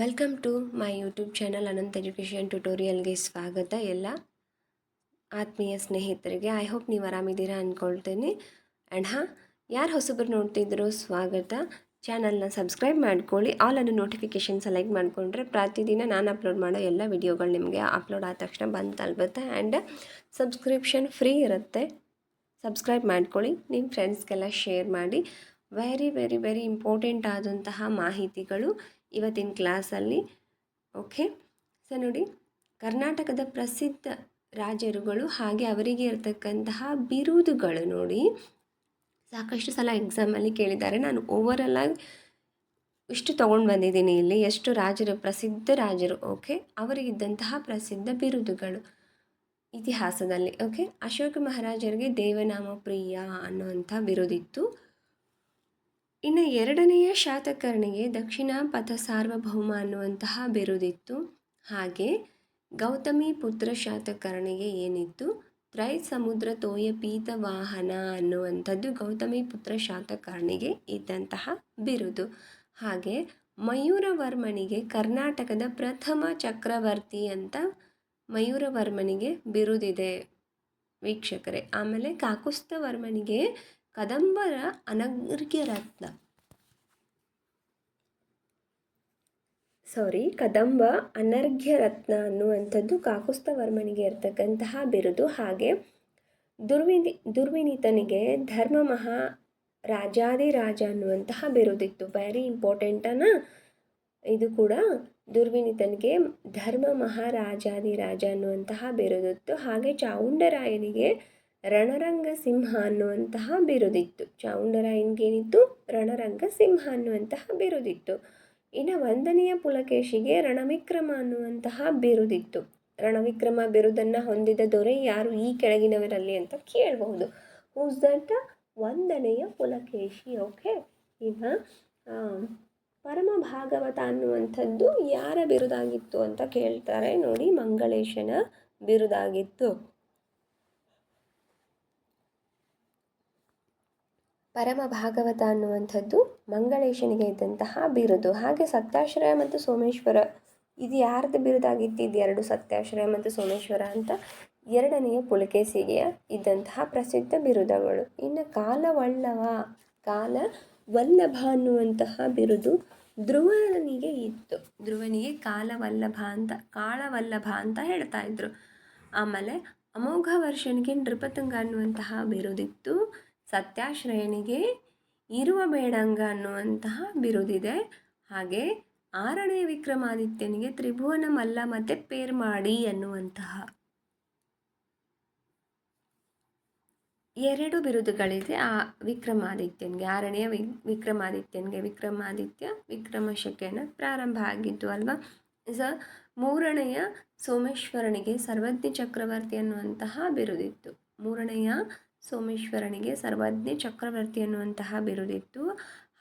Welcome to my YouTube channel Anant education ಟ್ಯುಟೋರಿಯಲ್ಗೆ ಸ್ವಾಗತ ಎಲ್ಲ ಆತ್ಮೀಯ ಸ್ನೇಹಿತರಿಗೆ. ಐ ಹೋಪ್ ನೀವು ಆರಾಮಿದ್ದೀರಾ ಅಂದ್ಕೊಳ್ತೀನಿ ಆ್ಯಂಡ್ ಹಾಂ, ಯಾರು ಹೊಸಬ್ರು ನೋಡ್ತಿದ್ರು ಸ್ವಾಗತ. ಚಾನಲ್ನ ಸಬ್ಸ್ಕ್ರೈಬ್ ಮಾಡ್ಕೊಳ್ಳಿ. ಆಲ್ ಅನ್ನು ನೋಟಿಫಿಕೇಷನ್ ಸೆಲೆಕ್ಟ್ ಮಾಡಿಕೊಂಡ್ರೆ ಪ್ರತಿದಿನ ನಾನು ಅಪ್ಲೋಡ್ ಮಾಡೋ ಎಲ್ಲ ವಿಡಿಯೋಗಳು ನಿಮಗೆ ಅಪ್ಲೋಡ್ ಆದ ತಕ್ಷಣ ಬಂದು ತಲುಪುತ್ತೆ. ಆ್ಯಂಡ್ ಸಬ್ಸ್ಕ್ರಿಪ್ಷನ್ ಫ್ರೀ ಇರುತ್ತೆ. ಸಬ್ಸ್ಕ್ರೈಬ್ ಮಾಡ್ಕೊಳ್ಳಿ. ನಿಮ್ಮ ಫ್ರೆಂಡ್ಸ್ಗೆಲ್ಲ ಶೇರ್ ಮಾಡಿ. ವೆರಿ ವೆರಿ ವೆರಿ ಇಂಪಾರ್ಟೆಂಟ್ ಆದಂತಹ ಮಾಹಿತಿಗಳು ಇವತ್ತಿನ ಕ್ಲಾಸಲ್ಲಿ. ಓಕೆ ಸೊ ನೋಡಿ, ಕರ್ನಾಟಕದ ಪ್ರಸಿದ್ಧ ರಾಜರುಗಳು ಹಾಗೆ ಅವರಿಗೆ ಇರತಕ್ಕಂತಹ ಬಿರುದುಗಳು ನೋಡಿ. ಸಾಕಷ್ಟು ಸಲ ಎಕ್ಸಾಮಲ್ಲಿ ಕೇಳಿದ್ದಾರೆ. ನಾನು ಓವರಲ್ ಆಗಿ ಇಷ್ಟು ತೊಗೊಂಡು ಬಂದಿದ್ದೀನಿ ಇಲ್ಲಿ. ಎಷ್ಟು ರಾಜರು, ಪ್ರಸಿದ್ಧ ರಾಜರು ಓಕೆ ಅವರಿಗಿದ್ದಂತಹ ಪ್ರಸಿದ್ಧ ಬಿರುದುಗಳು ಇತಿಹಾಸದಲ್ಲಿ ಓಕೆ ಅಶೋಕ ಮಹಾರಾಜರಿಗೆ ದೇವನಾಮ ಪ್ರಿಯ ಅನ್ನುವಂಥ ಬಿರುದಿತ್ತು. ಇನ್ನು ಎರಡನೆಯ ಶಾತಕರ್ಣಿಗೆ ದಕ್ಷಿಣ ಪಥ ಸಾರ್ವಭೌಮ ಅನ್ನುವಂತಹ ಬಿರುದಿತ್ತು. ಹಾಗೆ ಗೌತಮಿ ಪುತ್ರ ಶಾತಕರ್ಣಿಗೆ ಏನಿತ್ತು? ತ್ರೈ ಸಮುದ್ರ ತೋಯ ಪೀತ ವಾಹನ ಅನ್ನುವಂಥದ್ದು ಗೌತಮಿ ಪುತ್ರ ಶಾತಕರ್ಣಿಗೆ ಇದ್ದಂತಹ ಬಿರುದು. ಹಾಗೆ ಮಯೂರವರ್ಮನಿಗೆ ಕರ್ನಾಟಕದ ಪ್ರಥಮ ಚಕ್ರವರ್ತಿ ಅಂತ ಮಯೂರವರ್ಮನಿಗೆ ಬಿರುದಿದೆ ವೀಕ್ಷಕರೇ. ಆಮೇಲೆ ಕಾಕುಸ್ಥವರ್ಮನಿಗೆ ಕದಂಬರ ಅನಗ್ಯ ರತ್ನ. ಸಾರಿ ಕದಂಬ ಅನರ್ಘ್ಯ ರತ್ನ ಅನ್ನುವಂಥದ್ದು ಕಾಕುಸ್ತವರ್ಮನಿಗೆ ಇರತಕ್ಕಂತಹ ಬಿರುದು. ಹಾಗೆ ದುರ್ವಿನಿ, ದುರ್ವಿನೀತನಿಗೆ ಧರ್ಮ ಮಹಾ ರಾಜಾದಿರಾಜ ಅನ್ನುವಂತಹ ಬಿರುದಿತ್ತು. ವೆರಿ ಇಂಪಾರ್ಟೆಂಟನ ಇದು ಕೂಡ ದುರ್ವಿನೀತನಿಗೆ ಧರ್ಮ ಮಹಾರಾಜಾದಿರಾಜ ಅನ್ನುವಂತಹ ಬಿರುದಿತ್ತು. ಹಾಗೆ ಚಾವುಂಡರಾಯನಿಗೆ ರಣರಂಗ ಸಿಂಹ ಅನ್ನುವಂತಹ ಬಿರುದಿತ್ತು. ಚಾವುಂಡರಾಯನಿಗೇನಿತ್ತು ರಣರಂಗ ಸಿಂಹ ಅನ್ನುವಂತಹ ಬಿರುದಿತ್ತು. ಇನ್ನು ಒಂದನೆಯ ಪುಲಕೇಶಿಗೆ ರಣವಿಕ್ರಮ ಅನ್ನುವಂತಹ ಬಿರುದಿತ್ತು. ರಣವಿಕ್ರಮ ಬಿರುದನ್ನು ಹೊಂದಿದ ದೊರೆ ಯಾರು? ಈ ಕೆಳಗಿನವರಲ್ಲಿ ಅಂತ ಕೇಳಬಹುದು. ಹೂಸ್ ದಟ್ ಒಂದನೆಯ ಪುಲಕೇಶಿ ಓಕೆ ಇನ್ನು ಪರಮ ಭಾಗವತ ಅನ್ನುವಂಥದ್ದು ಯಾರ ಬಿರುದಾಗಿತ್ತು ಅಂತ ಕೇಳ್ತಾರೆ ನೋಡಿ, ಮಂಗಳೇಶನ ಬಿರುದಾಗಿತ್ತು. ಪರಮ ಭಾಗವತ ಅನ್ನುವಂಥದ್ದು ಮಂಗಳೇಶನಿಗೆ ಇದ್ದಂತಹ ಬಿರುದು. ಹಾಗೆ ಸತ್ಯಾಶ್ರಯ ಮತ್ತು ಸೋಮೇಶ್ವರ, ಇದು ಯಾರ್ದು ಬಿರುದಾಗಿತ್ತು? ಇದು ಎರಡು, ಸತ್ಯಾಶ್ರಯ ಮತ್ತು ಸೋಮೇಶ್ವರ ಅಂತ ಎರಡನೆಯ ಪುಲಕೇಸಿಗೆಯ ಇದ್ದಂತಹ ಪ್ರಸಿದ್ಧ ಬಿರುದಗಳು. ಇನ್ನು ಕಾಲವಲ್ಲವ ಕಾಲ ವಲ್ಲಭ ಅನ್ನುವಂತಹ ಬಿರುದು ಧ್ರುವನಿಗೆ ಇತ್ತು. ಧ್ರುವನಿಗೆ ಕಾಲವಲ್ಲಭ ಅಂತ, ಕಾಳವಲ್ಲಭ ಅಂತ ಹೇಳ್ತಾ ಇದ್ರು. ಆಮೇಲೆ ಅಮೋಘ ವರ್ಷನಿಗೆ ನೃಪತುಂಗ ಅನ್ನುವಂತಹ ಬಿರುದಿತ್ತು. ಸತ್ಯಾಶ್ರಯನಿಗೆ ಇರುವ ಬೇಡಂಗ ಅನ್ನುವಂತಹ ಬಿರುದಿದೆ. ಹಾಗೆ ಆರನೇ ವಿಕ್ರಮಾದಿತ್ಯನಿಗೆ ತ್ರಿಭುವನ ಮಲ್ಲ ಮತ್ತೆ ಪೇರ್ ಮಾಡಿ ಅನ್ನುವಂತಹ ಎರಡು ಬಿರುದುಗಳಿದೆ ಆ ವಿಕ್ರಮಾದಿತ್ಯನಿಗೆ. ಆರನೆಯ ವಿಕ್ರಮಾದಿತ್ಯನಿಗೆ ವಿಕ್ರಮಾದಿತ್ಯ ವಿಕ್ರಮಶಕೆನ ಪ್ರಾರಂಭ ಆಗಿದ್ದು ಅಲ್ವಾ? ಸ ಮೂರನೆಯ ಸೋಮೇಶ್ವರನಿಗೆ ಸರ್ವಜ್ಞ ಚಕ್ರವರ್ತಿ ಅನ್ನುವಂತಹ ಬಿರುದಿತ್ತು. ಮೂರನೆಯ ಸೋಮೇಶ್ವರನಿಗೆ ಸರ್ವಜ್ಞ ಚಕ್ರವರ್ತಿ ಅನ್ನುವಂತಹ ಬಿರುದಿತ್ತು.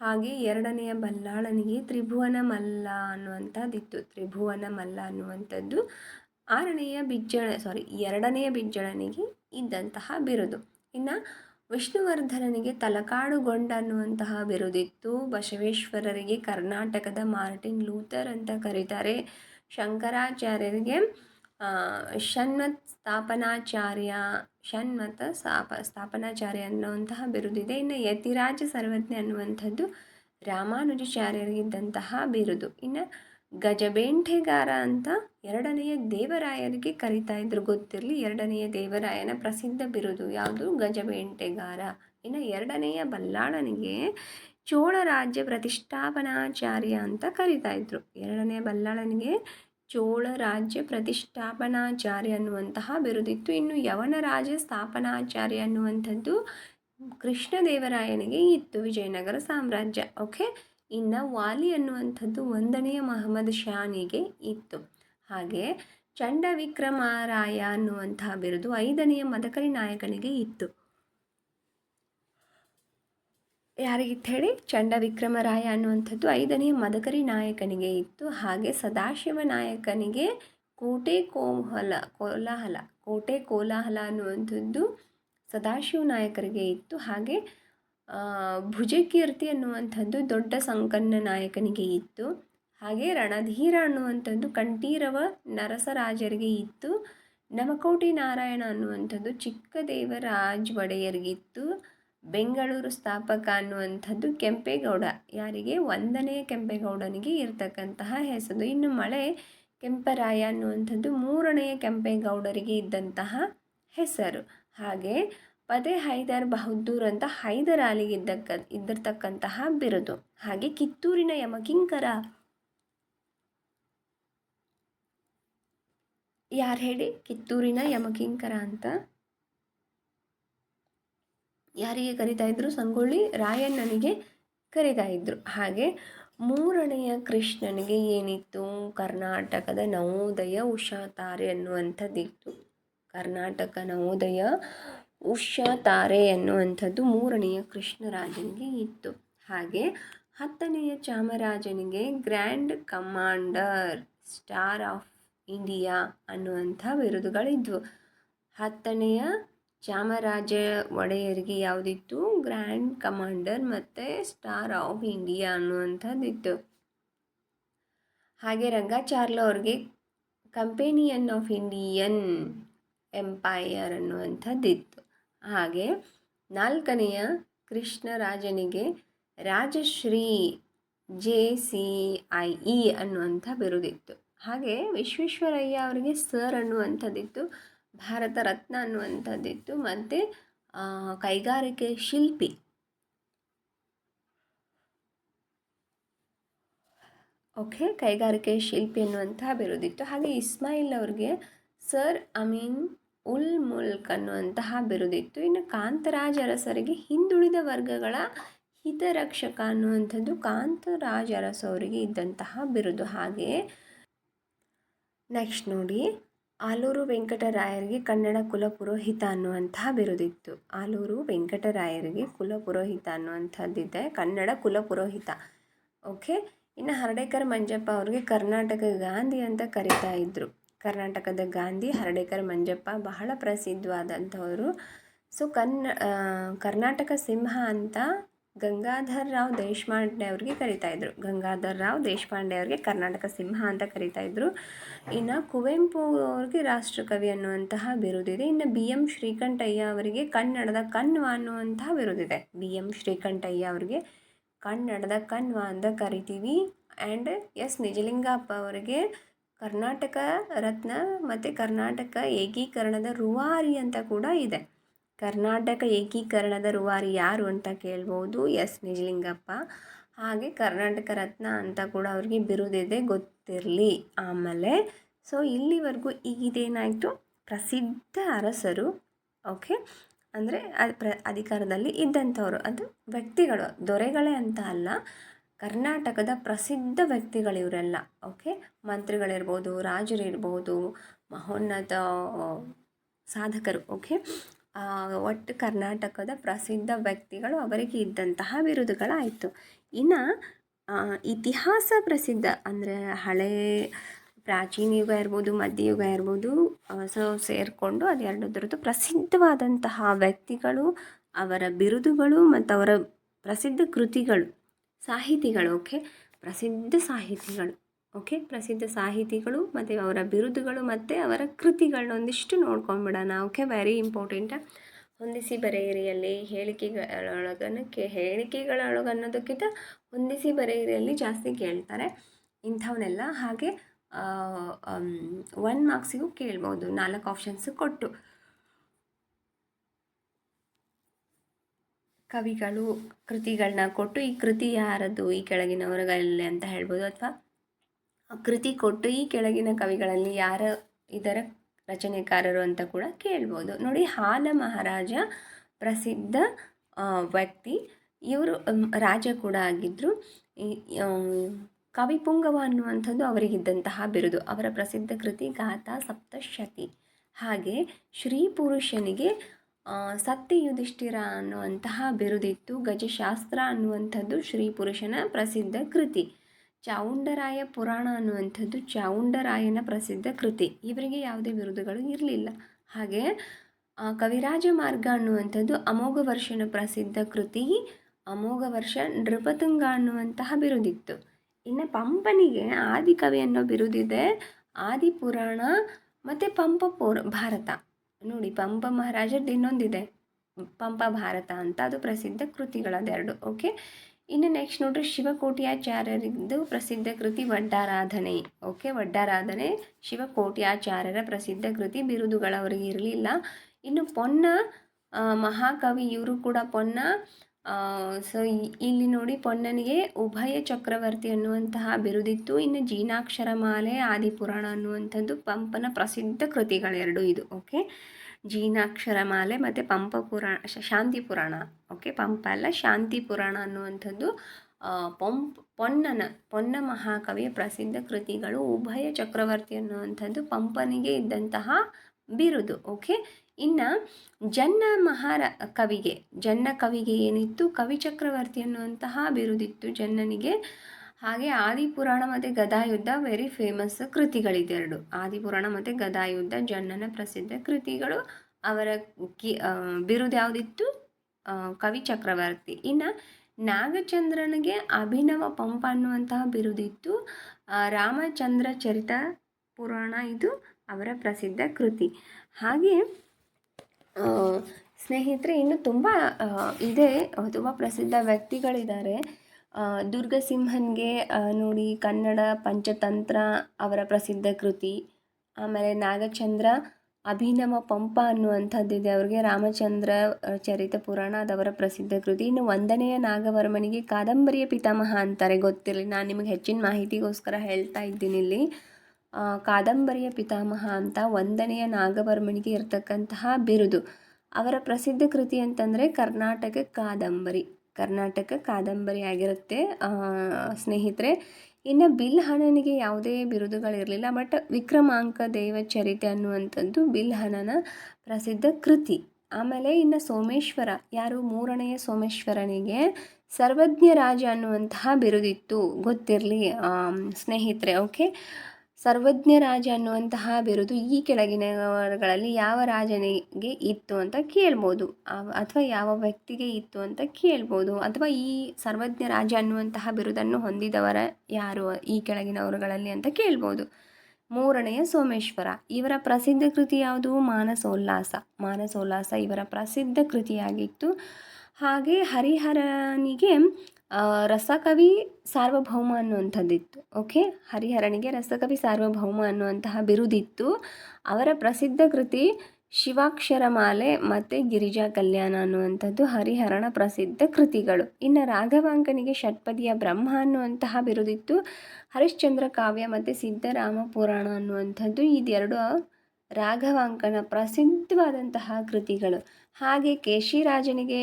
ಹಾಗೆ ಎರಡನೆಯ ಬಲ್ಲಾಳನಿಗೆ ತ್ರಿಭುವನ ಮಲ್ಲ ಅನ್ನುವಂಥದ್ದಿತ್ತು. ತ್ರಿಭುವನ ಮಲ್ಲ ಅನ್ನುವಂಥದ್ದು ಆರನೆಯ ಬಿಜ್ಜಳ ಸಾರಿ ಎರಡನೆಯ ಬಿಜ್ಜಳನಿಗೆ ಇದ್ದಂತಹ ಬಿರುದು. ಇನ್ನು ವಿಷ್ಣುವರ್ಧನನಿಗೆ ತಲಕಾಡುಗೊಂಡ ಅನ್ನುವಂತಹ ಬಿರುದಿತ್ತು. ಬಸವೇಶ್ವರರಿಗೆ ಕರ್ನಾಟಕದ ಮಾರ್ಟಿನ್ ಲೂಥರ್ ಅಂತ ಕರೀತಾರೆ. ಶಂಕರಾಚಾರ್ಯರಿಗೆ ಷಣ್ಮತ್ ಸ್ಥಾಪನಾಚಾರ್ಯ, ಷಣ್ಮತ ಸ್ಥಾಪ ಸ್ಥಾಪನಾಚಾರ್ಯ ಅನ್ನುವಂತಹ ಬಿರುದಿದೆ. ಇನ್ನು ಯತಿರಾಜ ಸರ್ವಜ್ಞ ಅನ್ನುವಂಥದ್ದು ರಾಮಾನುಜಾಚಾರ್ಯರಿಗಿದ್ದಂತಹ ಬಿರುದು. ಇನ್ನು ಗಜಬೇಂಠೆಗಾರ ಅಂತ ಎರಡನೆಯ ದೇವರಾಯರಿಗೆ ಕರಿತಾ ಇದ್ರು. ಗೊತ್ತಿರಲಿ, ಎರಡನೆಯ ದೇವರಾಯನ ಪ್ರಸಿದ್ಧ ಬಿರುದು ಯಾವುದು? ಗಜಬೇಂಟೆಗಾರ ಇನ್ನು ಎರಡನೆಯ ಬಲ್ಲಾಳನಿಗೆ ಚೋಳ ರಾಜ್ಯ ಪ್ರತಿಷ್ಠಾಪನಾಚಾರ್ಯ ಅಂತ ಕರಿತಾ ಇದ್ರು. ಎರಡನೇ ಬಲ್ಲಾಳನಿಗೆ ಚೋಳ ರಾಜ್ಯ ಪ್ರತಿಷ್ಠಾಪನಾಚಾರ್ಯ ಅನ್ನುವಂತಹ ಬಿರುದಿತ್ತು. ಇನ್ನು ಯವನ ರಾಜ್ಯ ಸ್ಥಾಪನಾಚಾರ್ಯ ಅನ್ನುವಂಥದ್ದು ಕೃಷ್ಣದೇವರಾಯನಿಗೆ ಇತ್ತು. ವಿಜಯನಗರ ಸಾಮ್ರಾಜ್ಯ. ಓಕೆ? ಇನ್ನು ವಾಲಿ ಅನ್ನುವಂಥದ್ದು ಒಂದನೆಯ ಮಹಮ್ಮದ್ ಶಾನಿಗೆ ಇತ್ತು. ಹಾಗೆ ಚಂಡ ವಿಕ್ರಮಾರಾಯ ಅನ್ನುವಂತಹ ಬಿರುದು ಐದನೆಯ ಮದಕರಿ ನಾಯಕನಿಗೆ ಇತ್ತು. ಯಾರಿಗಿತ್ತು ಹೇಳಿ ಚಂಡ ವಿಕ್ರಮರಾಯ ಅನ್ನುವಂಥದ್ದು ಐದನೆಯ ಮದಕರಿ ನಾಯಕನಿಗೆ ಇತ್ತು. ಹಾಗೆ ಸದಾಶಿವ ನಾಯಕನಿಗೆ ಕೋಟೆ ಕೋಹಲ ಕೋಲಾಹಲ, ಕೋಟೆ ಕೋಲಾಹಲ ಅನ್ನುವಂಥದ್ದು ಸದಾಶಿವ ನಾಯಕರಿಗೆ ಇತ್ತು. ಹಾಗೆ ಭುಜಕೀರ್ತಿ ಅನ್ನುವಂಥದ್ದು ದೊಡ್ಡ ಸಂಕನ್ನ ನಾಯಕನಿಗೆ ಇತ್ತು. ಹಾಗೆ ರಣಧೀರ ಅನ್ನುವಂಥದ್ದು ಕಂಠೀರವ ನರಸರಾಜರಿಗೆ ಇತ್ತು. ನಮಕೋಟಿ ನಾರಾಯಣ ಅನ್ನುವಂಥದ್ದು ಚಿಕ್ಕದೇವರಾಜ್ ಒಡೆಯರಿಗಿತ್ತು. ಬೆಂಗಳೂರು ಸ್ಥಾಪಕ ಅನ್ನುವಂಥದ್ದು ಕೆಂಪೇಗೌಡ. ಯಾರಿಗೆ? ಒಂದನೆಯ ಕೆಂಪೇಗೌಡನಿಗೆ ಇರತಕ್ಕಂತಹ ಹೆಸರು. ಇನ್ನು ಮಳೆ ಕೆಂಪರಾಯ ಅನ್ನುವಂಥದ್ದು ಮೂರನೆಯ ಕೆಂಪೇಗೌಡರಿಗೆ ಇದ್ದಂತಹ ಹೆಸರು. ಹಾಗೆ ಪದೇ ಹೈದರ್ ಬಹದ್ದೂರ್ ಅಂತ ಹೈದರ್ ಅಲಿಗೆ ಇದ್ದಕ್ಕ, ಇದ್ದಿರ್ತಕ್ಕಂತಹ ಬಿರುದು. ಹಾಗೆ ಕಿತ್ತೂರಿನ ಯಮಕಿಂಕರ ಯಾರು ಹೇಳಿ? ಕಿತ್ತೂರಿನ ಯಮಕಿಂಕರ ಅಂತ. ಯಾರಿಗೆ ಕರಿತಾ ಇದ್ರು? ಸಂಗೊಳ್ಳಿ ರಾಯಣ್ಣನಿಗೆ ಕರಿತಾ ಇದ್ರು. ಹಾಗೆ ಮೂರನೆಯ ಕೃಷ್ಣನಿಗೆ ಏನಿತ್ತು? ಕರ್ನಾಟಕದ ನವೋದಯ ಉಷಾ ತಾರೆ ಅನ್ನುವಂಥದ್ದಿತ್ತು ಕರ್ನಾಟಕ ನವೋದಯ ಉಷಾ ತಾರೆ ಅನ್ನುವಂಥದ್ದು ಮೂರನೆಯ ಕೃಷ್ಣರಾಜನಿಗೆ ಇತ್ತು. ಹಾಗೆ ಹತ್ತನೆಯ ಚಾಮರಾಜನಿಗೆ grand commander, star of India ಅನ್ನುವಂಥ ಬಿರುದುಗಳಿದ್ವು. ಹತ್ತನೆಯ ಚಾಮರಾಜ ಒಡೆಯರಿಗೆ ಯಾವುದಿತ್ತು? ಗ್ರ್ಯಾಂಡ್ ಕಮಾಂಡರ್ ಮತ್ತು ಸ್ಟಾರ್ ಆಫ್ ಇಂಡಿಯಾ ಅನ್ನುವಂಥದ್ದಿತ್ತು. ಹಾಗೆ ರಂಗಾಚಾರ್ಲ ಅವ್ರಿಗೆ ಕಂಪೇನಿಯನ್ ಆಫ್ ಇಂಡಿಯನ್ ಎಂಪೈರ್ ಅನ್ನುವಂಥದ್ದಿತ್ತು. ಹಾಗೆ ನಾಲ್ಕನೆಯ ಕೃಷ್ಣರಾಜನಿಗೆ Rajashri J C I E ಅನ್ನುವಂಥ ಬಿರುದಿತ್ತು. ಹಾಗೆ ವಿಶ್ವೇಶ್ವರಯ್ಯ ಅವರಿಗೆ ಸರ್ ಅನ್ನುವಂಥದ್ದಿತ್ತು. ಭಾರತ ರತ್ನ ಅನ್ನುವಂಥದ್ದಿತ್ತು. ಮತ್ತು ಕೈಗಾರಿಕೆ ಶಿಲ್ಪಿ. ಓಕೆ, ಕೈಗಾರಿಕೆ ಶಿಲ್ಪಿ ಅನ್ನುವಂತಹ ಬಿರುದಿತ್ತು. ಹಾಗೆ ಇಸ್ಮಾಯಿಲ್ ಅವ್ರಿಗೆ ಸರ್ ಅಮೀನ್ ಉಲ್ ಮುಲ್ಕ್ ಅನ್ನುವಂತಹ ಬಿರುದಿತ್ತು. ಇನ್ನು ಕಾಂತರಾಜರಸರಿಗೆ ಹಿಂದುಳಿದ ವರ್ಗಗಳ ಹಿತರಕ್ಷಕ ಅನ್ನುವಂಥದ್ದು ಕಾಂತರಾಜರಸವರಿಗೆ ಇದ್ದಂತಹ ಬಿರುದು. ಹಾಗೆಯೇ ನೆಕ್ಸ್ಟ್ ನೋಡಿ. ಆಲೂರು ವೆಂಕಟರಾಯರಿಗೆ ಕನ್ನಡ ಕುಲಪುರೋಹಿತ ಅನ್ನುವಂತಹ ಬಿರುದಿತ್ತು. ಆಲೂರು ವೆಂಕಟರಾಯರಿಗೆ ಕುಲಪುರೋಹಿತ ಅನ್ನುವಂಥದ್ದಿದೆ. ಕನ್ನಡ ಕುಲಪುರೋಹಿತ ಓಕೆ? ಇನ್ನು ಹರಡೇಕರ್ ಮಂಜಪ್ಪ ಅವ್ರಿಗೆ ಕರ್ನಾಟಕ ಗಾಂಧಿ ಅಂತ ಕರಿತಾ ಇದ್ದರು ಕರ್ನಾಟಕದ ಗಾಂಧಿ ಹರಡೇಕರ್ ಮಂಜಪ್ಪ ಬಹಳ ಪ್ರಸಿದ್ಧವಾದಂಥವರು. ಸೊ ಕನ್ನ ಕರ್ನಾಟಕ ಸಿಂಹ ಅಂತ ಗಂಗಾಧರ್ ರಾವ್ ದೇಶಪಾಂಡೆ ಅವ್ರಿಗೆ ಕರಿತಾ ಇದ್ರು. ಗಂಗಾಧರ್ ರಾವ್ ದೇಶಪಾಂಡೆ ಅವ್ರಿಗೆ ಕರ್ನಾಟಕ ಸಿಂಹ ಅಂತ ಕರಿತಾ ಇದ್ರು. ಇನ್ನು ಕುವೆಂಪು ಅವ್ರಿಗೆ ರಾಷ್ಟ್ರಕವಿ ಅನ್ನುವಂತಹ ಬಿರುದಿದೆ. ಇನ್ನು ಬಿ ಎಂ ಶ್ರೀಕಂಠಯ್ಯ ಅವರಿಗೆ ಕನ್ನಡದ ಕಣ್ವ ಅನ್ನುವಂತಹ ಬಿರುದಿದೆ. ಬಿ ಎಂ ಶ್ರೀಕಂಠಯ್ಯ ಅವರಿಗೆ ಕನ್ನಡದ ಕಣ್ವ ಅಂತ ಕರಿತೀವಿ. ಆ್ಯಂಡ್ ಎಸ್ ನಿಜಲಿಂಗಪ್ಪ ಅವರಿಗೆ ಕರ್ನಾಟಕ ರತ್ನ ಮತ್ತು ಕರ್ನಾಟಕ ಏಕೀಕರಣದ ರೂವಾರಿ ಅಂತ ಕೂಡ ಇದೆ. ಕರ್ನಾಟಕ ಏಕೀಕರಣದ ರೂವಾರಿ ಯಾರು ಅಂತ ಕೇಳ್ಬೋದು ಎಸ್ ನಿಜಲಿಂಗಪ್ಪ. ಹಾಗೆ ಕರ್ನಾಟಕ ರತ್ನ ಅಂತ ಕೂಡ ಅವ್ರಿಗೆ ಬಿರುದಿದೆ, ಗೊತ್ತಿರಲಿ ಆಮೇಲೆ. ಸೊ ಇಲ್ಲಿವರೆಗೂ ಈಗಿದೇನಾಯಿತು ಪ್ರಸಿದ್ಧ ಅರಸರು ಓಕೆ ಅಂದರೆ ಅದು ಪ್ರ, ಅಧಿಕಾರದಲ್ಲಿ ಇದ್ದಂಥವರು. ಅದು ವ್ಯಕ್ತಿಗಳು, ದೊರೆಗಳೇ ಅಂತ ಅಲ್ಲ, ಕರ್ನಾಟಕದ ಪ್ರಸಿದ್ಧ ವ್ಯಕ್ತಿಗಳಿವರೆಲ್ಲ ಓಕೆ ಮಂತ್ರಿಗಳಿರ್ಬೋದು, ರಾಜರಿರ್ಬೋದು, ಮಹೋನ್ನತ ಸಾಧಕರು ಓಕೆ ಒಟ್ಟು ಕರ್ನಾಟಕದ ಪ್ರಸಿದ್ಧ ವ್ಯಕ್ತಿಗಳು ಅವರಿಗೆ ಇದ್ದಂತಹ ಬಿರುದುಗಳಾಯಿತು. ಇನ್ನು ಇತಿಹಾಸ ಪ್ರಸಿದ್ಧ ಅಂದರೆ ಹಳೇ ಪ್ರಾಚೀನ ಯುಗ ಇರ್ಬೋದು ಮಧ್ಯಯುಗ ಇರ್ಬೋದು, ಸೊ ಸೇರಿಕೊಂಡು ಅದೆರಡರದ್ದು ಪ್ರಸಿದ್ಧವಾದಂತಹ ವ್ಯಕ್ತಿಗಳು, ಅವರ ಬಿರುದುಗಳು ಮತ್ತು ಅವರ ಪ್ರಸಿದ್ಧ ಕೃತಿಗಳು, ಸಾಹಿತಿಗಳು ಓಕೆ ಪ್ರಸಿದ್ಧ ಸಾಹಿತಿಗಳು. ಓಕೆ? ಪ್ರಸಿದ್ಧ ಸಾಹಿತಿಗಳು ಮತ್ತು ಅವರ ಬಿರುದುಗಳು ಮತ್ತು ಅವರ ಕೃತಿಗಳನ್ನ ಒಂದಿಷ್ಟು ನೋಡ್ಕೊಂಡ್ಬಿಡೋಣ ಓಕೆ? ವೆರಿ ಇಂಪಾರ್ಟೆಂಟ ಹೊಂದಿಸಿ ಬರೆಯಿರಿಯಲ್ಲಿ ಹೇಳಿಕೆಗಳೊಳಗನ್ನು ಕೇ ಹೇಳಿಕೆಗಳೊಳಗನ್ನೋದಕ್ಕಿಂತ ಹೊಂದಿಸಿ ಬರೆಯಿರಿಯಲ್ಲಿ ಜಾಸ್ತಿ ಕೇಳ್ತಾರೆ. ಇಂಥವನ್ನೆಲ್ಲ ಹಾಗೆ ಒನ್ ಮಾರ್ಕ್ಸಿಗೂ ಕೇಳ್ಬೋದು. ನಾಲ್ಕು ಆಪ್ಷನ್ಸ್ ಕೊಟ್ಟು. ಕವಿಗಳು ಕೃತಿಗಳನ್ನ ಕೊಟ್ಟು ಈ ಕೃತಿ ಯಾರದು ಈ ಕೆಳಗಿನವರಲ್ಲಿ ಅಂತ ಹೇಳ್ಬೋದು ಅಥವಾ ಕೃತಿ ಕೊಟ್ಟು ಈ ಕೆಳಗಿನ ಕವಿಗಳಲ್ಲಿ ಯಾರ ಇದರ ರಚನೆಕಾರರು ಅಂತ ಕೂಡ ಕೇಳ್ಬೋದು. ನೋಡಿ, ಹಾಲ ಮಹಾರಾಜ ಪ್ರಸಿದ್ಧ ವ್ಯಕ್ತಿ. ಇವರು ರಾಜ ಕೂಡ ಆಗಿದ್ದರು ಕವಿಪುಂಗವ ಅನ್ನುವಂಥದ್ದು ಅವರಿಗಿದ್ದಂತಹ ಬಿರುದು. ಅವರ ಪ್ರಸಿದ್ಧ ಕೃತಿ ಗಾಥಾ ಸಪ್ತಶತಿ. ಹಾಗೆ ಶ್ರೀ ಪುರುಷನಿಗೆ ಸತ್ಯ ಯುಧಿಷ್ಠಿರ ಅನ್ನುವಂತಹ ಬಿರುದಿತ್ತು. ಗಜಶಾಸ್ತ್ರ ಅನ್ನುವಂಥದ್ದು ಶ್ರೀ ಪುರುಷನ ಪ್ರಸಿದ್ಧ ಕೃತಿ. ಚಾವುಂಡರಾಯ ಪುರಾಣ ಅನ್ನುವಂಥದ್ದು ಚಾವುಂಡರಾಯನ ಪ್ರಸಿದ್ಧ ಕೃತಿ. ಇವರಿಗೆ ಯಾವುದೇ ಬಿರುದುಗಳು ಇರಲಿಲ್ಲ. ಹಾಗೆ ಕವಿರಾಜ ಮಾರ್ಗ ಅನ್ನುವಂಥದ್ದು ಅಮೋಘ ವರ್ಷನ ಪ್ರಸಿದ್ಧ ಕೃತಿ. ಅಮೋಘ ವರ್ಷ ನೃಪತುಂಗ ಅನ್ನುವಂತಹ ಬಿರುದಿತ್ತು. ಇನ್ನು ಪಂಪನಿಗೆ ಆದಿಕವಿ ಅನ್ನೋ ಬಿರುದಿದೆ. ಆದಿಪುರಾಣ ಮತ್ತು ಪಂಪ ಪುರ, ಭಾರತ. ನೋಡಿ, ಪಂಪ ಮಹಾರಾಜರದ್ದು ಇನ್ನೊಂದಿದೆ. ಪಂಪ ಭಾರತ ಅಂತ ಅದು ಪ್ರಸಿದ್ಧ ಕೃತಿಗಳದೆರಡು. ಓಕೆ? ಇನ್ನು ನೆಕ್ಸ್ಟ್ ನೋಡ್ರಿ ಶಿವಕೋಟ್ಯಾಚಾರ್ಯರಿದ್ದು ಪ್ರಸಿದ್ಧ ಕೃತಿ ವಡ್ಡಾರಾಧನೆ. ಓಕೆ ವಡ್ಡಾರಾಧನೆ ಶಿವಕೋಟ್ಯಾಚಾರ್ಯರ ಪ್ರಸಿದ್ಧ ಕೃತಿ ಬಿರುದುಗಳು ಅವರಿಗೆ ಇರಲಿಲ್ಲ. ಇನ್ನು ಪೊನ್ನ ಮಹಾಕವಿ ಇವರು ಕೂಡ ಪೊನ್ನ. ಸೊ ಇಲ್ಲಿ ನೋಡಿ ಪೊನ್ನನಿಗೆ ಉಭಯ ಚಕ್ರವರ್ತಿ ಅನ್ನುವಂತಹ ಬಿರುದಿತ್ತು. ಇನ್ನು ಜೀನಾಕ್ಷರಮಾಲೆ ಆದಿಪುರಾಣ ಅನ್ನುವಂಥದ್ದು ಪಂಪನ ಪ್ರಸಿದ್ಧ ಕೃತಿಗಳೆರಡು ಇದು. ಓಕೆ ಜೀನಾಕ್ಷರಮಾಲೆ ಮತ್ತು ಪಂಪ ಪುರಾಣ ಶಾಂತಿ ಪುರಾಣ. ಓಕೆ ಪಂಪ ಅಲ್ಲ, ಶಾಂತಿ ಪುರಾಣ ಅನ್ನುವಂಥದ್ದು ಪಂಪ್ ಪೊನ್ನನ, ಪೊನ್ನ ಮಹಾಕವಿಯ ಪ್ರಸಿದ್ಧ ಕೃತಿಗಳು ಉಭಯ ಚಕ್ರವರ್ತಿ ಅನ್ನುವಂಥದ್ದು ಪಂಪನಿಗೆ ಇದ್ದಂತಹ ಬಿರುದು. ಓಕೆ ಇನ್ನು ಜನ್ನ ಮಹಾರ, ಕವಿಗೆ, ಜನ್ನ ಕವಿಗೆ ಏನಿತ್ತು, ಕವಿ ಚಕ್ರವರ್ತಿ ಅನ್ನುವಂತಹ ಬಿರುದಿತ್ತು ಜನ್ನನಿಗೆ. ಹಾಗೆ ಆದಿಪುರಾಣ ಮತ್ತು ಗದಾಯುದ್ಧ ವೆರಿ ಫೇಮಸ್ ಕೃತಿಗಳಿದೆರಡು. ಆದಿಪುರಾಣ ಮತ್ತು ಗದಾಯುದ್ಧ ಜನ್ನನ ಪ್ರಸಿದ್ಧ ಕೃತಿಗಳು, ಅವರ ಕಿ ಬಿರುದು ಯಾವುದಿತ್ತು? ಕವಿ ಚಕ್ರವರ್ತಿ. ಇನ್ನು ನಾಗಚಂದ್ರನಿಗೆ ಅಭಿನವ ಪಂಪ ಅನ್ನುವಂತಹ ಬಿರುದಿತ್ತು ರಾಮಚಂದ್ರ ಚರಿತ ಪುರಾಣ ಇದು ಅವರ ಪ್ರಸಿದ್ಧ ಕೃತಿ. ಹಾಗೆ ಸ್ನೇಹಿತರೆ ಇನ್ನು ತುಂಬ ಇದೆ, ತುಂಬ ಪ್ರಸಿದ್ಧ ವ್ಯಕ್ತಿಗಳಿದ್ದಾರೆ. ದುರ್ಗಸಿಂಹನ್ಗೆ ನೋಡಿ ಕನ್ನಡ ಪಂಚತಂತ್ರ ಅವರ ಪ್ರಸಿದ್ಧ ಕೃತಿ. ಆಮೇಲೆ ನಾಗಚಂದ್ರ ಅಭಿನವ ಪಂಪ ಅನ್ನುವಂಥದ್ದಿದೆ ಅವ್ರಿಗೆ ರಾಮಚಂದ್ರ ಚರಿತ ಪುರಾಣ ಅದವರ ಪ್ರಸಿದ್ಧ ಕೃತಿ. ಇನ್ನು ಒಂದನೆಯ ನಾಗವರ್ಮನಿಗೆ ಕಾದಂಬರಿಯ ಪಿತಾಮಹ ಅಂತಾರೆ. ಗೊತ್ತಿರಲಿ, ನಾನು ನಿಮಗೆ ಹೆಚ್ಚಿನ ಮಾಹಿತಿಗೋಸ್ಕರ ಹೇಳ್ತಾ ಇದ್ದೀನಿ ಇಲ್ಲಿ. ಕಾದಂಬರಿಯ ಪಿತಾಮಹ ಅಂತ ಒಂದನೆಯ ನಾಗವರ್ಮನಿಗೆ ಇರತಕ್ಕಂತಹ ಬಿರುದು. ಅವರ ಪ್ರಸಿದ್ಧ ಕೃತಿ ಅಂತಂದರೆ ಕರ್ನಾಟಕ ಕಾದಂಬರಿ. ಕರ್ನಾಟಕ ಕಾದಂಬರಿ ಆಗಿರುತ್ತೆ. ಸ್ನೇಹಿತರೆ, ಇನ್ನು ಬಿಲ್ಹಣನಿಗೆ ಯಾವುದೇ ಬಿರುದುಗಳಿರಲಿಲ್ಲ. ಬಟ್ ವಿಕ್ರಮಾಂಕ ದೇವಚರಿತೆ ಅನ್ನುವಂಥದ್ದು ಬಿಲ್ಹಣನ ಪ್ರಸಿದ್ಧ ಕೃತಿ. ಆಮೇಲೆ ಇನ್ನು ಸೋಮೇಶ್ವರ, ಯಾರು? ಮೂರನೆಯ ಸೋಮೇಶ್ವರನಿಗೆ ಸರ್ವಜ್ಞ ರಾಜ ಅನ್ನುವಂತಹ ಬಿರುದಿತ್ತು. ಗೊತ್ತಿರಲಿ ಸ್ನೇಹಿತರೆ, ಓಕೆ? ಸರ್ವಜ್ಞ ರಾಜ ಅನ್ನುವಂತಹ ಬಿರುದು ಈ ಕೆಳಗಿನವರುಗಳಲ್ಲಿ ಯಾವ ರಾಜನಿಗೆ ಇತ್ತು ಅಂತ ಕೇಳ್ಬೋದು. ಅಥವಾ ಯಾವ ವ್ಯಕ್ತಿಗೆ ಇತ್ತು ಅಂತ ಕೇಳ್ಬೋದು. ಅಥವಾ ಈ ಸರ್ವಜ್ಞ ರಾಜ ಅನ್ನುವಂತಹ ಬಿರುದನ್ನು ಹೊಂದಿದವರ ಯಾರು ಈ ಕೆಳಗಿನವರುಗಳಲ್ಲಿ ಅಂತ ಕೇಳ್ಬೋದು. ಮೂರನೆಯ ಸೋಮೇಶ್ವರ. ಇವರ ಪ್ರಸಿದ್ಧ ಕೃತಿ ಯಾವುದು? ಮಾನಸೋಲ್ಲಾಸ. ಮಾನಸೋಲ್ಲಾಸ ಇವರ ಪ್ರಸಿದ್ಧ ಕೃತಿಯಾಗಿತ್ತು. ಹಾಗೆ ಹರಿಹರನಿಗೆ ರಸಕವಿ ಸಾರ್ವಭೌಮ ಅನ್ನುವಂಥದ್ದಿತ್ತು, ಓಕೆ? ಹರಿಹರನಿಗೆ ರಸಕವಿ ಸಾರ್ವಭೌಮ ಅನ್ನುವಂತಹ ಬಿರುದಿತ್ತು. ಅವರ ಪ್ರಸಿದ್ಧ ಕೃತಿ ಶಿವಾಕ್ಷರಮಾಲೆ ಮತ್ತು ಗಿರಿಜಾ ಕಲ್ಯಾಣ ಅನ್ನುವಂಥದ್ದು ಹರಿಹರನ ಪ್ರಸಿದ್ಧ ಕೃತಿಗಳು. ಇನ್ನು ರಾಘವಾಂಕನಿಗೆ ಷಟ್ಪದಿಯ ಬ್ರಹ್ಮ ಅನ್ನುವಂತಹ ಬಿರುದಿತ್ತು. ಹರಿಶ್ಚಂದ್ರ ಕಾವ್ಯ ಮತ್ತು ಸಿದ್ಧರಾಮ ಪುರಾಣ ಅನ್ನುವಂಥದ್ದು ಇದೆರಡು ರಾಘವಾಂಕನ ಪ್ರಸಿದ್ಧವಾದಂತಹ ಕೃತಿಗಳು. ಹಾಗೆ ಕೇಶಿರಾಜನಿಗೆ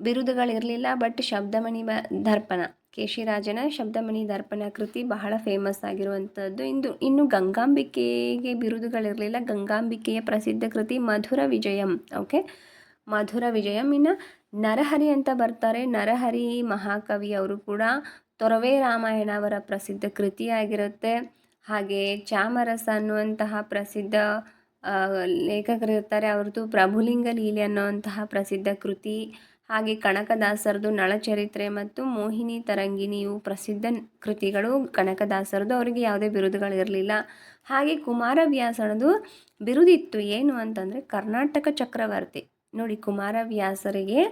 ಬಿರುದುಗಳಿರಲಿಲ್ಲ ಬಟ್ ಶಬ್ದಮಣಿ ಬ ದರ್ಪಣ. ಕೇಶಿರಾಜನ ಶಬ್ದಮಣಿ ದರ್ಪಣ ಕೃತಿ ಬಹಳ ಫೇಮಸ್ ಆಗಿರುವಂಥದ್ದು ಇಂದು. ಇನ್ನು ಗಂಗಾಂಬಿಕೆಗೆ ಬಿರುದುಗಳಿರಲಿಲ್ಲ, ಗಂಗಾಂಬಿಕೆಯ ಪ್ರಸಿದ್ಧ ಕೃತಿ ಮಧುರ ವಿಜಯಂ ಓಕೆ ಮಧುರ ವಿಜಯಂ. ಇನ್ನು ನರಹರಿ ಅಂತ ಬರ್ತಾರೆ. ನರಹರಿ ಮಹಾಕವಿ ಅವರು ಕೂಡ ತೊರವೆ ರಾಮಾಯಣ ಅವರ ಪ್ರಸಿದ್ಧ ಕೃತಿಯಾಗಿರುತ್ತೆ. ಹಾಗೆ ಚಾಮರಸ ಅನ್ನುವಂತಹ ಪ್ರಸಿದ್ಧ ಲೇಖಕರಿರ್ತಾರೆ. ಅವ್ರದ್ದು ಪ್ರಭುಲಿಂಗ ಲೀಲೆ ಅನ್ನುವಂತಹ ಪ್ರಸಿದ್ಧ ಕೃತಿ. ಹಾಗೆ ಕನಕದಾಸರದು ನಳಚರಿತ್ರೆ ಮತ್ತು ಮೋಹಿನಿ ತರಂಗಿನಿ ಇವು ಪ್ರಸಿದ್ಧ ಕೃತಿಗಳು. ಕನಕದಾಸರದು ಅವರಿಗೆ ಯಾವುದೇ ಬಿರುದುಗಳಿರಲಿಲ್ಲ. ಹಾಗೆ ಕುಮಾರವ್ಯಾಸನದು ಬಿರುದಿತ್ತು ಏನು ಅಂತಂದರೆ ಕರ್ನಾಟಕ ಚಕ್ರವರ್ತಿ. ನೋಡಿ, ಕುಮಾರವ್ಯಾಸರಿಗೆ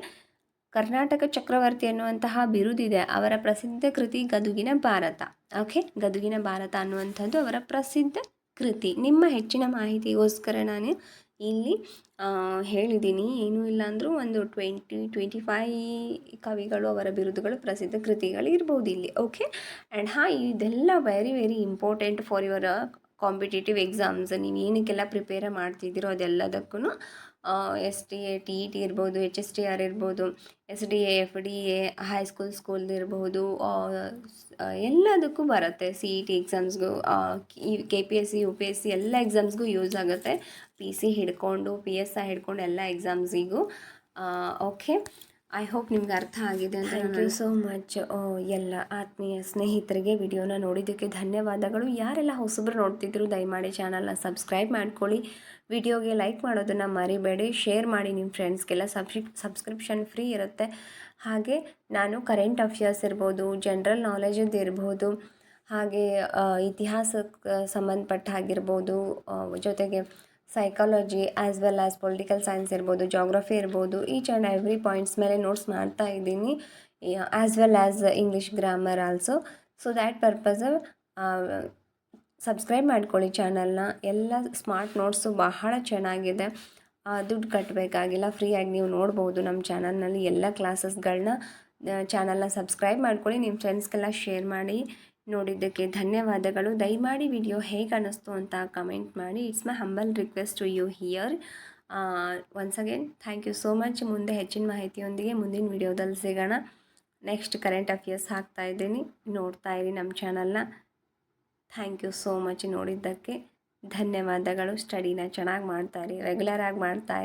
ಕರ್ನಾಟಕ ಚಕ್ರವರ್ತಿ ಅನ್ನುವಂತಹ ಬಿರುದಿದೆ. ಅವರ ಪ್ರಸಿದ್ಧ ಕೃತಿ ಗದುಗಿನ ಭಾರತ. ಓಕೆ, ಗದುಗಿನ ಭಾರತ ಅನ್ನುವಂಥದ್ದು ಅವರ ಪ್ರಸಿದ್ಧ ಕೃತಿ. ನಿಮ್ಮ ಹೆಚ್ಚಿನ ಮಾಹಿತಿಗೋಸ್ಕರ ನಾನು ಇಲ್ಲಿ ಹೇಳಿದ್ದೀನಿ ಏನೂ ಇಲ್ಲ ಅಂದರೂ ಒಂದು ಟ್ವೆಂಟಿ ಟ್ವೆಂಟಿ ಫೈ ಕವಿಗಳು ಅವರ ಬಿರುದುಗಳು ಪ್ರಸಿದ್ಧ ಕೃತಿಗಳು ಇರ್ಬೋದು ಇಲ್ಲಿ, ಓಕೆ? ಆ್ಯಂಡ್ ಹಾಂ, ಇದೆಲ್ಲ very very important for your competitive exams ನೀವು ಏನಕ್ಕೆಲ್ಲ ಪ್ರಿಪೇರ್ ಮಾಡ್ತಿದ್ದೀರೋ ಅದೆಲ್ಲದಕ್ಕೂ S T A T E T ಇರ್ಬೋದು ಎಚ್ ಎಸ್ ಟಿ ಆರ್ ಇರ್ಬೋದು S D A F D A high school ಸ್ಕೂಲ್ದು ಇರ್ಬೋದು ಎಲ್ಲದಕ್ಕೂ ಬರುತ್ತೆ. C E T ಎಕ್ಸಾಮ್ಸ್ಗೂ K P S C U P S C ಎಲ್ಲ ಎಕ್ಸಾಮ್ಸ್ಗೂ ಯೂಸ್ ಆಗುತ್ತೆ. P C ಹಿಡ್ಕೊಂಡು P S I ಹಿಡ್ಕೊಂಡು ಎಲ್ಲ ಎಕ್ಸಾಮ್ಸಿಗೂ ಓಕೆ ಐ ಹೋಪ್ ನಿಮ್ಗೆ ಅರ್ಥ ಆಗಿದೆ ಅಂತ ಥ್ಯಾಂಕ್ ಯು ಸೋ ಮಚ್ ಎಲ್ಲ ಆತ್ಮೀಯ ಸ್ನೇಹಿತರಿಗೆ ವಿಡಿಯೋನ ನೋಡಿದ್ದಕ್ಕೆ ಧನ್ಯವಾದಗಳು. ಯಾರೆಲ್ಲ ಹೊಸಬ್ರು ನೋಡ್ತಿದ್ರು ದಯಮಾಡಿ ಚಾನಲ್ನ ಸಬ್ಸ್ಕ್ರೈಬ್ ಮಾಡ್ಕೊಳ್ಳಿ. ವಿಡಿಯೋಗೆ ಲೈಕ್ ಮಾಡೋದನ್ನು ಮರಿಬೇಡಿ. ಶೇರ್ ಮಾಡಿ ನಿಮ್ಮ ಫ್ರೆಂಡ್ಸ್ಗೆಲ್ಲ ಸಬ್ಸ್ಕ್ರಿ ಸಬ್ಸ್ಕ್ರಿಪ್ಷನ್ ಫ್ರೀ ಇರುತ್ತೆ. ಹಾಗೆ ನಾನು ಕರೆಂಟ್ ಅಫೇರ್ಸ್ ಇರ್ಬೋದು ಜನರಲ್ ನಾಲೆಜದ್ದು ಇರ್ಬೋದು, ಹಾಗೆ ಇತಿಹಾಸಕ್ಕೆ ಸಂಬಂಧಪಟ್ಟ ಆಗಿರ್ಬೋದು ಜೊತೆಗೆ psychology as well as political science ಇರ್ಬೋದು ಜಾಗ್ರಫಿ ಇರ್ಬೋದು ಈಚ್ ಆ್ಯಂಡ್ ಎವ್ರಿ ಪಾಯಿಂಟ್ಸ್ ಮೇಲೆ ನೋಟ್ಸ್ ಮಾಡ್ತಾ ಇದ್ದೀನಿ. As well as English grammar also so that purpose subscribe ಮಾಡ್ಕೊಳ್ಳಿ ಚಾನಲ್ನ. ಎಲ್ಲ ಸ್ಮಾರ್ಟ್ ನೋಟ್ಸು ಬಹಳ ಚೆನ್ನಾಗಿದೆ. ದುಡ್ಡು ಕಟ್ಟಬೇಕಾಗಿಲ್ಲ ಫ್ರೀಯಾಗಿ ನೀವು ನೋಡ್ಬೋದು ನಮ್ಮ ಚಾನಲ್ನಲ್ಲಿ ಎಲ್ಲ ಕ್ಲಾಸಸ್ಗಳನ್ನ. ಚಾನಲ್ನ ಸಬ್ಸ್ಕ್ರೈಬ್ ಮಾಡ್ಕೊಳ್ಳಿ. ನಿಮ್ಮ ಫ್ರೆಂಡ್ಸ್ಗೆಲ್ಲ ಶೇರ್ ಮಾಡಿ. ನೋಡಿದ್ದಕ್ಕೆ ಧನ್ಯವಾದಗಳು. ದಯಮಾಡಿ ವಿಡಿಯೋ ಹೇಗೆ ಅನ್ನಿಸ್ತು ಅಂತ ಕಮೆಂಟ್ ಮಾಡಿ. It's my humble request to you here once again thank you so much ಮುಂದೆ ಹೆಚ್ಚಿನ ಮಾಹಿತಿಯೊಂದಿಗೆ ಮುಂದಿನ ವಿಡಿಯೋದಲ್ಲಿ ಸಿಗೋಣ. ನೆಕ್ಸ್ಟ್ ಕರೆಂಟ್ ಅಫೇರ್ಸ್ ಹಾಕ್ತಾ ಇದ್ದೀನಿ. ನೋಡ್ತಾ ಇರಿ ನಮ್ಮ ಚಾನಲ್ನ. ಥ್ಯಾಂಕ್ ಯು ಸೋ ಮಚ್ ನೋಡಿದ್ದಕ್ಕೆ. ಧನ್ಯವಾದಗಳು. ಸ್ಟಡಿನ ಚೆನ್ನಾಗಿ ಮಾಡ್ತಾಯಿರಿ ರೆಗ್ಯುಲರಾಗಿ ಮಾಡ್ತಾ